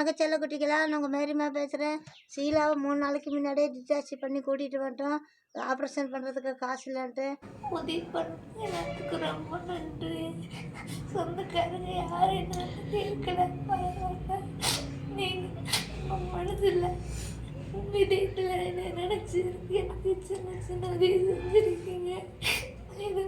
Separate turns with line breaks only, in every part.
வணக்கம் செல்லக்குட்டிகளா நான் உங்கள் மேரிமா பேசுகிறேன் ஷீலாவை மூணு நாளைக்கு முன்னாடியே டிஸ்சார்ஜ் பண்ணி கூட்டிகிட்டு வந்துட்டோம். ஆப்ரேஷன் பண்ணுறதுக்கு காசு இல்லைன்ட்டு.
உதவி பண்ண எல்லாத்துக்கு ரொம்ப நன்றி. சொந்தக்காரங்க யாரும் என்ன கேட்கல நீங்கள் மனதில் விதயத்தில் என்ன நினச்சி எனக்கு சின்ன சின்ன உதவி செஞ்சுருக்கீங்க. இது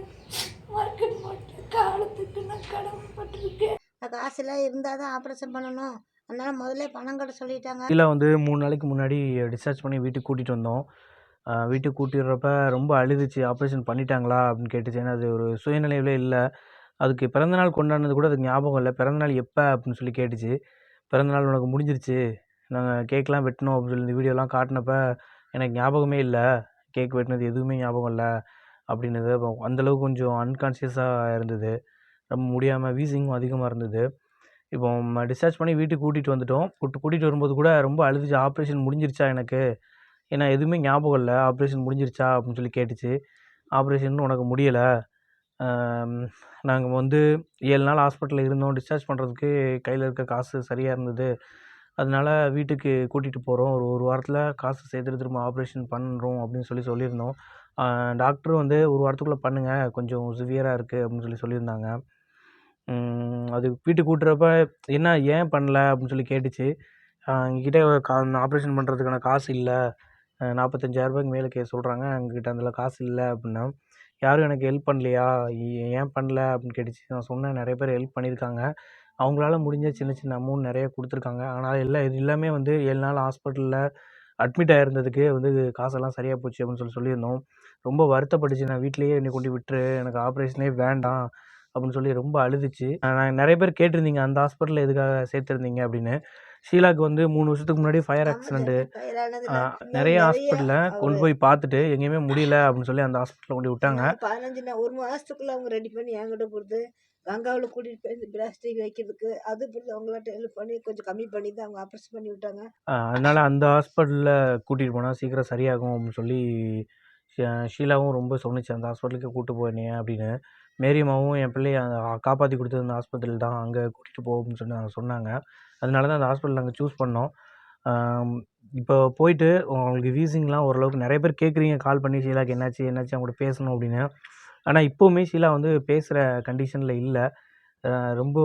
மறக்க மாட்டேன். காலத்துக்கு நான் கடமைப்பட்டிருக்கேன்.
காசுலாம் இருந்தால் தான் ஆப்ரேஷன் பண்ணணும். அதனால் முதல்ல பணம் கட்ட சொல்லிட்டாங்க.
கீழே வந்து மூணு நாளைக்கு முன்னாடி டிஸ்சார்ஜ் பண்ணி வீட்டுக்கு கூட்டிகிட்டு வந்தோம். வீட்டுக்கு கூட்டிடுறப்ப ரொம்ப அழுதுச்சு. ஆப்ரேஷன் பண்ணிட்டாங்களா அப்படின்னு கேட்டுச்சு. ஏன்னா அது ஒரு சுயநினைவில் இல்லை. அதுக்கு பிறந்தநாள் கொண்டாடினது கூட அதுக்கு ஞாபகம் இல்லை. பிறந்தநாள் எப்போ அப்படின்னு சொல்லி கேட்டுச்சு. பிறந்தநாள் உனக்கு முடிஞ்சிருச்சு. நாங்கள் கேக்லாம் வெட்டினோம் அப்படின்னு சொல்லி இந்த வீடியோலாம் காட்டினப்ப எனக்கு ஞாபகமே இல்லை. கேக் வெட்டினது எதுவுமே ஞாபகம் இல்லை அப்படின்னது. அந்தளவுக்கு கொஞ்சம் அன்கான்ஷியஸாக இருந்தது. ரொம்ப முடியாமல் வீசிங்கும் அதிகமாக இருந்தது. இப்போ டிஸ்சார்ஜ் பண்ணி வீட்டுக்கு கூட்டிகிட்டு வந்துட்டோம். கூட்டு கூட்டிகிட்டு வரும்போது கூட ரொம்ப அழுதுச்சு. ஆப்ரேஷன் முடிஞ்சிருச்சா எனக்கு? ஏன்னா எதுவுமே ஞாபகம் இல்லை. ஆப்ரேஷன் முடிஞ்சிருச்சா? அப்படின்னு சொல்லி கேட்டுச்சு. ஆப்ரேஷன் உனக்கு முடியலை. நாங்கள் வந்து ஏழு நாள் ஹாஸ்பிட்டலில் இருந்தோம். டிஸ்சார்ஜ் பண்ணுறதுக்கு கையில் இருக்க காசு சரியாக இருந்தது. அதனால வீட்டுக்கு கூட்டிகிட்டு போகிறோம் ஒரு ஒரு வாரத்தில் காசு சேர்த்துட்டு திரும்ப ஆப்ரேஷன் பண்ணுறோம் அப்படின்னு சொல்லி சொல்லியிருந்தோம். டாக்டரும் வந்து ஒரு வாரத்துக்குள்ளே பண்ணுங்கள் கொஞ்சம் சிவியராக இருக்குது அப்படின்னு சொல்லி சொல்லியிருந்தாங்க. அது வீட்டுக்கு கூட்டுறப்ப என்ன ஏன் பண்ணல? அப்படின்னு சொல்லி கேட்டுச்சு. எங்கிட்ட கா ஆப்ரேஷன் பண்ணுறதுக்கான காசு இல்லை. நாற்பத்தஞ்சாயிரரூபாய்க்கு மேலே கே சொல்கிறாங்க எங்கிட்ட அதில் காசு இல்லை அப்படின்னா யாரும் எனக்கு ஹெல்ப் பண்ணலையா? ஏன் பண்ணல? அப்படின்னு கேட்டுச்சு. நான் சொன்னேன். நிறைய பேர் ஹெல்ப் பண்ணியிருக்காங்க. அவங்களால முடிஞ்ச சின்ன சின்ன அமௌண்ட் நிறைய கொடுத்துருக்காங்க. ஆனால் எல்லாம் இது எல்லாமே வந்து ஏழு நாள் ஹாஸ்பிட்டலில் அட்மிட் ஆகிருந்ததுக்கு வந்து காசெல்லாம் சரியாக போச்சு அப்படின்னு சொல்லி சொல்லியிருந்தோம். ரொம்ப வருத்தப்பட்டுச்சு. நான் வீட்டிலேயே என்னை கொண்டு விட்டுரு. எனக்கு ஆப்ரேஷனே வேண்டாம். அப்படின்னு சொல்லி ரொம்ப அழுதுச்சு. நான் நிறைய பேர் கேட்டிருந்தீங்க அந்த ஹாஸ்பிட்டலில் எதுக்காக சேர்த்துருந்தீங்க அப்படின்னு. ஷீலாக்கு வந்து மூணு வருஷத்துக்கு முன்னாடி ஃபயர் ஆக்சிடென்ட்டு
வயதானதுல
நிறைய ஹாஸ்பிட்டலில் கொண்டு போய் பார்த்துட்டு எங்கேயுமே முடியல அப்படின்னு சொல்லி அந்த ஹாஸ்பிட்டலில் கொண்டு விட்டாங்க.
பதினஞ்சு நாள் ஒரு மாதத்துக்குள்ள அவங்க ரெடி பண்ணி என்கிட்ட கொடுத்து கங்காவில் கூட்டிகிட்டு போய் பிளாஸ்டிக் வைக்கிறதுக்கு அது அவங்களாட்ட ஹெல்ப் பண்ணி கொஞ்சம் கம்மி பண்ணி தான் அவங்க ஆப்ரேஷன் பண்ணி விட்டாங்க.
அதனால அந்த ஹாஸ்பிட்டலில் கூட்டிகிட்டு போனால் சீக்கிரம் சரியாகும் அப்படின்னு சொல்லி ஷீலாவும் ரொம்ப சொன்னுச்சு அந்த ஹாஸ்பிட்டலுக்கு கூப்பிட்டு போனேன் அப்படின்னு. மேரியம்மாவும் என் பிள்ளைய காப்பாற்றி கொடுத்தது அந்த ஹாஸ்பிட்டல் தான் அங்கே கூட்டிகிட்டு போ அப்படின்னு சொல்லி நாங்கள் சொன்னாங்க. அதனால தான் அந்த ஹாஸ்பிட்டல் நாங்கள் சூஸ் பண்ணோம். இப்போ போயிட்டு உங்களுக்கு வீசிங்லாம் ஓரளவுக்கு நிறைய பேர் கேட்குறீங்க கால் பண்ணி ஷீலாக்கு என்னாச்சு என்னாச்சு அவங்க கூட பேசணும் அப்படின்னு. ஆனால் இப்போவுமே ஷீலா வந்து பேசுகிற கண்டிஷனில் இல்லை. ரொம்ப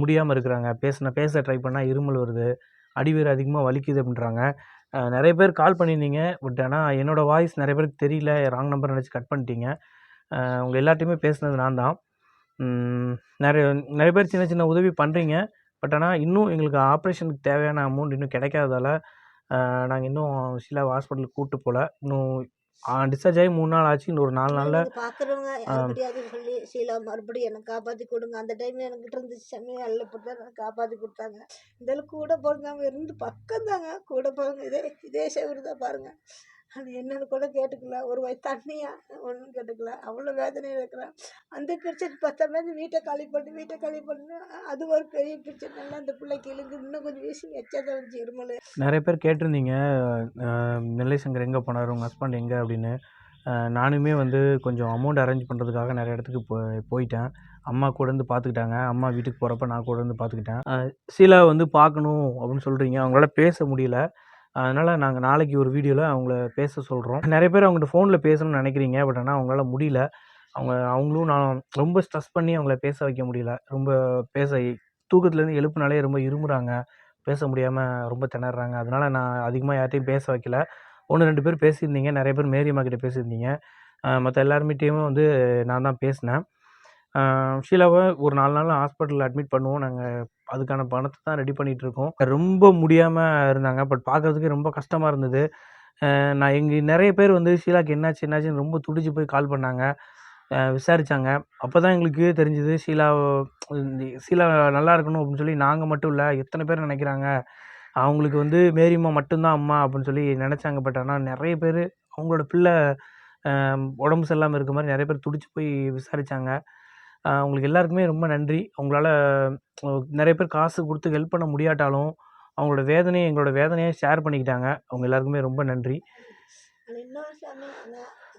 முடியாமல் இருக்கிறாங்க. பேசின பேச ட்ரை பண்ணால் இருமல் வருது. அடிவேறு அதிகமாக வலிக்குது அப்படின்றாங்க. நிறைய பேர் கால் பண்ணியிருந்தீங்க பட் ஆனால் என்னோடய வாய்ஸ் நிறைய பேருக்கு தெரியல. ராங் நம்பர் நினச்சி கட் பண்ணிட்டீங்க. அஹ் உங்கள் எல்லாத்தையுமே பேசுனது நான் தான். நிறைய நிறைய பேர் சின்ன சின்ன உதவி பண்ணுறீங்க பட் ஆனால் இன்னும் எங்களுக்கு ஆப்ரேஷனுக்கு தேவையான அமௌண்ட் இன்னும் கிடைக்காததால நாங்கள் இன்னும் ஷீலா ஹாஸ்பிட்டலுக்கு கூப்பிட்டு போகல இன்னும் டிஸ்சார்ஜ் ஆகி மூணு நாள் ஆச்சு. இன்னும் ஒரு நாலு நாளில்
பார்க்குறவங்க யாருக்கிட்டையாவது சொல்லி ஷீலா மறுபடியும் எனக்கு காப்பாற்றி கொடுங்க. அந்த டைம் எனக்கிட்ட இருந்துச்சு. செம்மையாக அள்ளப்பட்டு எனக்கு காப்பாற்றி கொடுத்தாங்க. இந்த அளவுக்கு கூட பிறந்தவங்க இருந்து பக்கம் தாங்க கூட பிறங்க இதே இதே செவரு தான் பாருங்க. அது என்னன்னு கூட கேட்டுக்கல. ஒரு வயசு தண்ணியா? ஒன்றும் கேட்டுக்கல. அவ்வளோ வேதனையில் இருக்கிறேன் அந்த பிரச்சனை பத்தாம வீட்டை காலி பண்ணி வீட்டை காலி பண்ணு. அது ஒரு பெரிய பிரச்சனை இல்லை அந்த பிள்ளைக்கு இழுந்து இன்னும் கொஞ்சம் வீசி எச்சதை இருமல்.
நிறைய பேர் கேட்டிருந்தீங்க. நெல்லை சங்கர் எங்கே போனார்? உங்கள் ஹஸ்பண்ட் எங்கே? அப்படின்னு. நானுமே வந்து கொஞ்சம் அமௌண்ட் அரேஞ்ச் பண்ணுறதுக்காக நிறைய இடத்துக்கு போ போயிட்டேன். அம்மா கூட இருந்து பார்த்துக்கிட்டாங்க அம்மா வீட்டுக்கு போகிறப்ப நான் கூட இருந்து பார்த்துக்கிட்டேன் அஹ் வந்து பார்க்கணும் அப்படின்னு சொல்கிறீங்க அவங்களால பேச முடியல. அதனால் நாங்கள் நாளைக்கு ஒரு வீடியோவில் அவங்கள பேச சொல்கிறோம் நிறைய பேர் அவங்கள்ட்ட ஃபோனில் பேசணும்னு நினைக்கிறீங்க பட் ஆனால் அவங்களால முடியல. அவங்க அவங்களும் நான் ரொம்ப ஸ்ட்ரெஸ் பண்ணி அவங்கள பேச வைக்க முடியல. ரொம்ப பேச தூக்கத்துலேருந்து எழுப்புனாலே ரொம்ப இருமுறாங்க. பேச முடியாமல் ரொம்ப திணறாங்க. அதனால் நான் அதிகமாக யார்ட்டையும் பேச வைக்கல. ஒன்று ரெண்டு பேர் பேசியிருந்தீங்க. நிறைய பேர் மேரியம்மா கிட்டே பேசியிருந்தீங்க. மற்ற எல்லாருமிட்டையும் வந்து நான் தான் பேசினேன். ஷீலாவை ஒரு நாலு நாள் ஹாஸ்பிட்டலில் அட்மிட் பண்ணுவோம். நாங்கள் அதுக்கான பணத்தை தான் ரெடி பண்ணிகிட்டு இருக்கோம். ரொம்ப முடியாமல் இருந்தாங்க. பட் பார்க்குறதுக்கு ரொம்ப கஷ்டமாக இருந்தது. நான் எங்கள் நிறைய பேர் வந்து ஷீலாக்கு என்னாச்சு என்னாச்சுன்னு ரொம்ப துடிச்சு போய் கால் பண்ணாங்க. விசாரித்தாங்க அப்போ தான் எங்களுக்கு தெரிஞ்சுது ஷீலா ஷீலா நல்லா இருக்கணும் அப்படின்னு சொல்லி நாங்கள் மட்டும் இல்லை எத்தனை பேர் நினைக்கிறாங்க? அவங்களுக்கு வந்து மேரிம்மா மட்டும்தான் அம்மா அப்படின்னு சொல்லி நினச்சாங்க. பட் ஆனால் நிறைய பேர் அவங்களோட பிள்ளை உடம்பு சரியில்லாமல் இருக்க மாதிரி நிறைய பேர் துடிச்சு போய் விசாரித்தாங்க உங்களுக்கு அவங்களுக்கு எல்லாருக்குமே ரொம்ப நன்றி. அவங்களால நிறைய பேர் காசு கொடுத்து ஹெல்ப் பண்ண முடியாட்டாலும் அவங்களோட வேதனையை எங்களோட வேதனையை ஷேர் பண்ணிக்கிட்டாங்க. அவங்க எல்லாருக்குமே ரொம்ப நன்றி.
இன்னொரு சாமி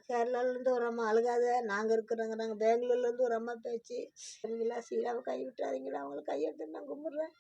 கேரளாலேருந்து ஒரு அம்மா அழுகாத நாங்கள் இருக்கிறோங்க நாங்கள் பெங்களூர்லேருந்து ஒரு அம்மா பேச்சு சரிங்களா சீலாவை கை விட்டுறாதீங்களா அவங்கள கையெடுத்து நான் கும்பிட்றேன்.